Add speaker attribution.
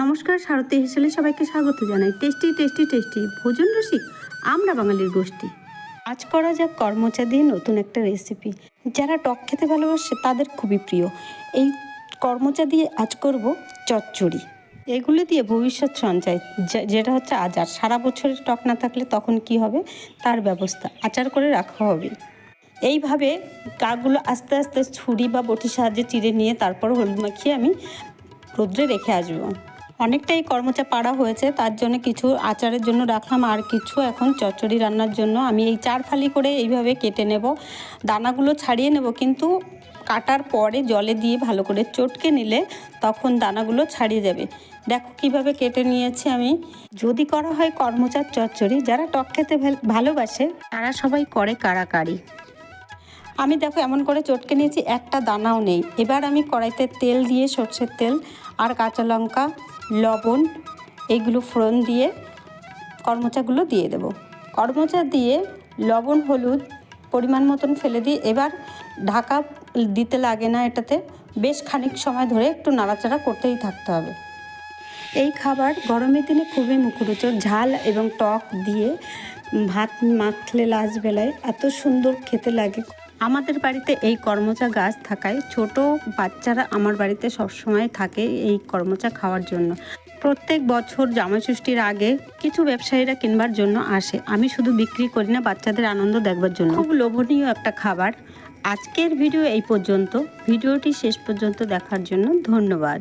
Speaker 1: নমস্কার, সারথী হেসেলে সবাইকে স্বাগত জানাই। টেস্টি টেস্টি টেস্টি ভোজন রসিক, আমরা বাঙালির গোষ্ঠী। আজ করা যাক কর্মচা দিয়ে নতুন একটা রেসিপি যারা টক খেতে ভালোবাসে, তাদের খুবই প্রিয়। এই কর্মচা দিয়ে আজ করব চচ্চড়ি। এগুলো দিয়ে ভবিষ্যৎ সঞ্চয় যেটা হচ্ছে আচার। সারা বছরের টক না থাকলে তখন কি হবে? তার ব্যবস্থা আচার করে রাখা হবে। এইভাবে গাগুলো আস্তে আস্তে ছুরি বা বটির সাহায্যে চিড়ে নিয়ে তারপর হলুদ মাখিয়ে আমি রোদ্রে রেখে আসব। অনেকটাই কর্মচা পাড়া হয়েছে, তার জন্য কিছু আচারের জন্য রাখলাম আর কিছু এখন চচ্চড়ি রান্নার জন্য। আমি এই চার ফালি করে এইভাবে কেটে নেব। দানাগুলো ছাড়িয়ে নেব, কিন্তু কাটার পরে জলে দিয়ে ভালো করে চটকে নিলে তখন দানাগুলো ছাড়িয়ে যাবে। দেখো কীভাবে কেটে নিয়েছি আমি। যদি করা হয় কর্মচার চচ্চড়ি, যারা টক খেতে ভালোবাসে, তারা সবাই করে কারাকারি। আমি দেখো এমন করে চটকে নিয়েছি, একটা দানাও নেই। এবার আমি কড়াইতে তেল দিয়ে সর্ষের তেল আর কাঁচা লঙ্কা, লবণ এইগুলো ফোড়ন দিয়ে কর্মচাগুলো দিয়ে দেব। কর্মচা দিয়ে লবণ, হলুদ পরিমাণ মতন ফেলে দিই। এবার ঢাকা দিতে লাগে না এটাতে, বেশ খানিক সময় ধরে একটু নাড়াচাড়া করতেই থাকতে হবে। এই খাবার গরমের দিনে খুবই মুখরোচক। ঝাল এবং টক দিয়ে ভাত মাখলে লাজ বেলায় এত সুন্দর খেতে লাগে। আমাদের বাড়িতে এই কর্মচা গাছ থাকায় ছোট বাচ্চারা আমার বাড়িতে সবসময় থাকে এই কর্মচা খাওয়ার জন্য। প্রত্যেক বছর জামাইষষ্ঠীর আগে কিছু ব্যবসায়ীরা কিনবার জন্য আসে। আমি শুধু বিক্রি করি না, বাচ্চাদের আনন্দ দেখবার জন্য। খুব লোভনীয় একটা খাবার। আজকের ভিডিও এই পর্যন্ত। ভিডিওটি শেষ পর্যন্ত দেখার জন্য ধন্যবাদ।